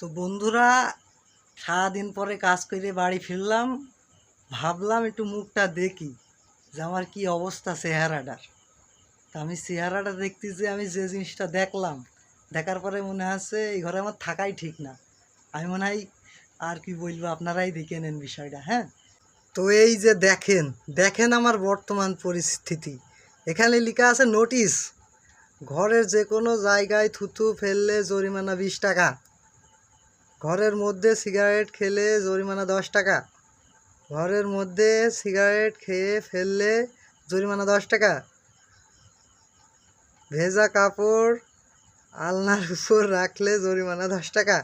তো বন্ধুরা, সারাদিন পরে কাজ করে বাড়ি ফিরলাম। ভাবলাম একটু মুখটা দেখি যে আমার কী অবস্থা চেহারাটার। তা আমি চেহারাটা দেখতে যে আমি যে জিনিসটা দেখলাম, দেখার পরে মনে হচ্ছে এই ঘরে আমার থাকাই ঠিক না। আমি মনে হয় আর কি বলব, আপনারাই দেখে নেন বিষয়টা হ্যাঁ? তো এই যে দেখেন দেখেন আমার বর্তমান পরিস্থিতি। এখানে লেখা আছে নোটিশ, ঘরের যে কোনো জায়গায় থুতু ফেললে জরিমানা বিশ টাকা। ঘরের মধ্যে সিগারেট খেলে জরিমানা দশ টাকা। ঘরের মধ্যে সিগারেট খেয়ে ফেললে জরিমানা দশ টাকা। ভেজা কাপড় আলনার উপর রাখলে জরিমানা দশ টাকা।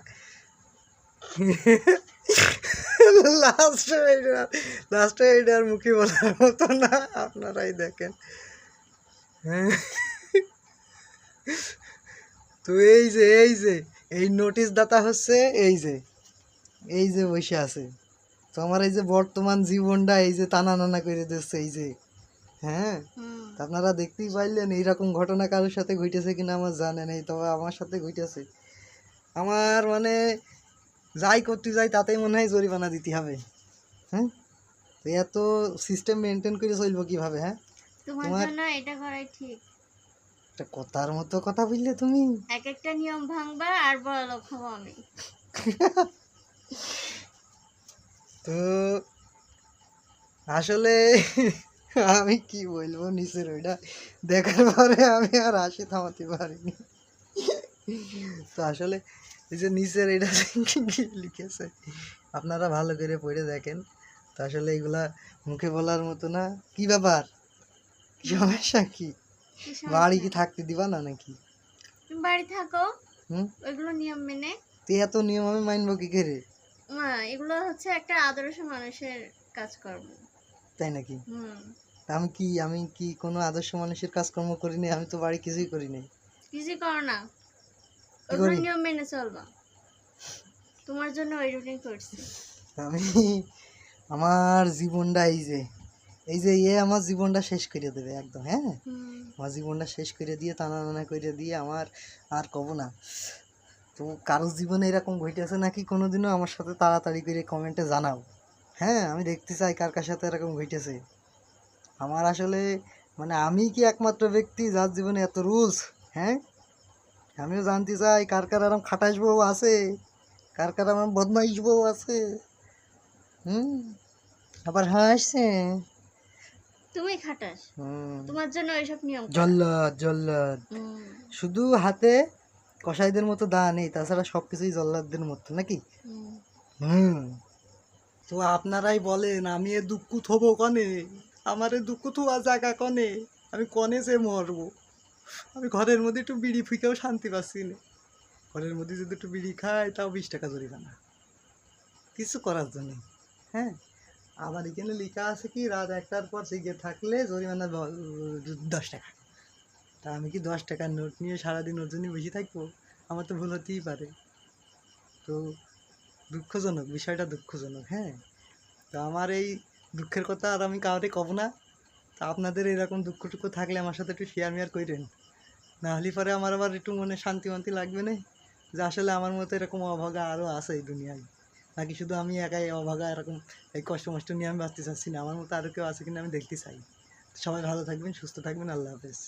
লাস্ট লাস্ট এইটার মুখে বলার মতো না, আপনারাই দেখেন। হ্যাঁ। তো এই যে এই যে। এই নোটিশ দাতা হচ্ছে এই যে এই যে বসে আছে। তো আমার এই যে বর্তমান জীবনটা এই যে টানা নানা করে দিচ্ছে এই যে হ্যাঁ? আপনারা দেখতেই পাইলেন এইরকম ঘটনা কারোর সাথে ঘটেছে কিনা আমার জানে নেই তবে আমার সাথে ঘটেছে। আমার মানে যাই করতে যাই তাতেই মনে হয় জরিমানা দিতে হবে হ্যাঁ? তো এত সিস্টেম মেনটেন করে চলবো কীভাবে হ্যাঁ? তোমার তোমার- জন্য এটা করাই ঠিক। একটা কথার মতো কথা বললে তুমি। এক একটা নিয়ম ভাঙবা আর বড় লোক হব আমি। তো আসলে আমি কি বলব নিচের ওইটা। দেখার পরে আমি আর হাসি থামাতে পারিনি। তো আসলে এই যে নিচের এটা লিখেছে আপনারা ভালো করে পড়ে দেখেন। তো আসলে এগুলা মুখে বলার মতো না। কি ব্যাপার? কি সমস্যা কি? বাড়ি কি থাকতে দিবা না নাকি? তুমি বাড়ি থাকো। হুম? ওইগুলো নিয়ম মেনে। তুই এত নিয়ম আমি মানবো কি করে? মা, এগুলো হচ্ছে একটা আদর্শ মানুষের কাজকর্ম। তাই নাকি? হুম। আমি কি আমি কি কোনো আদর্শ মানুষের কাজকর্ম করিনি আমি তো বাড়ি কিছুই করিনি কিছুই করো না। করি? নিয়ম মেনে চলবা। তোমার জন্য ওই রুটিন করছি। আমি আমার জীবনটা এই যে এই যে ইয়ে আমার জীবনটা শেষ করে দেবে একদম হ্যাঁ? আমার জীবনটা শেষ করে দিয়ে টানা টানা করে দিয়ে আমার আর কব না। তো কারোর জীবনে এরকম ঘটেছে নাকি কোনোদিনও আমার সাথে তাড়াতাড়ি করে কমেন্টে জানাও। হ্যাঁ আমি দেখতে চাই কার কার সাথে এরকম ঘটেছে। আমার আসলে মানে আমি কি একমাত্র ব্যক্তি যার জীবনে এত রুলস হ্যাঁ? আমিও জানতে চাই কার কার এরকম খাটাস বউ আছে কার কার আমার বদমাইশ বউ আছে। হুম? আবার হাসছে। তুমি খাটাস। তোমার জন্য ওইসব নিয়ম জল্লাদ জল্লাদ। শুধু হাতে কসাইদের মতো দা নেই তাছাড়া সব কিছুই জল্লাদদের মতো নাকি? হুম। হুম। তো আপনারাই বলেন আমি এ দুঃখ থবো কনে? আমার এ দুঃখ থোয়া জায়গা কনে? আমি কনে যে মরবো? আমি ঘরের মধ্যে একটু বিড়ি ফুকেও শান্তি পাচ্ছি না। ঘরের মধ্যে যদি একটু বিড়ি খাই তাও বিশ টাকা জরিমানা। কিছু করার জন্য হ্যাঁ? আবার এখানে লেখা আছে কি, রাত একটার পর সিগারেট থাকলে জরিমানা দশ টাকা। তা আমি কি দশ টাকার নোট নিয়ে সারাদিন ওর জন্য বেশি থাকব? আমার তো ভুল হতেই পারে। তো দুঃখজনক, বিষয়টা দুঃখজনক হ্যাঁ? তো আমার এই দুঃখের কথা আর আমি কাউকে কব না। তা আপনাদের এরকম দুঃখ টুকু থাকলে আমার সাথে একটু শেয়ার মেয়ার করেন না হলে পরে আমার আবার একটু মনে শান্তি মান্তি লাগবে না? যে আসলে আমার মতো এরকম অভাগা আরও আছে এই দুনিয়ায়। নাকি শুধু আমি একাই অভাগা এরকম এই কষ্ট মষ্ট নিয়ে আমি বাঁচতে চাচ্ছি না? আমার মতো আরও কেউ আছে কিনা আমি দেখতে চাই। সবাই ভালো থাকবেন, সুস্থ থাকবেন, আল্লাহ হাফেজ।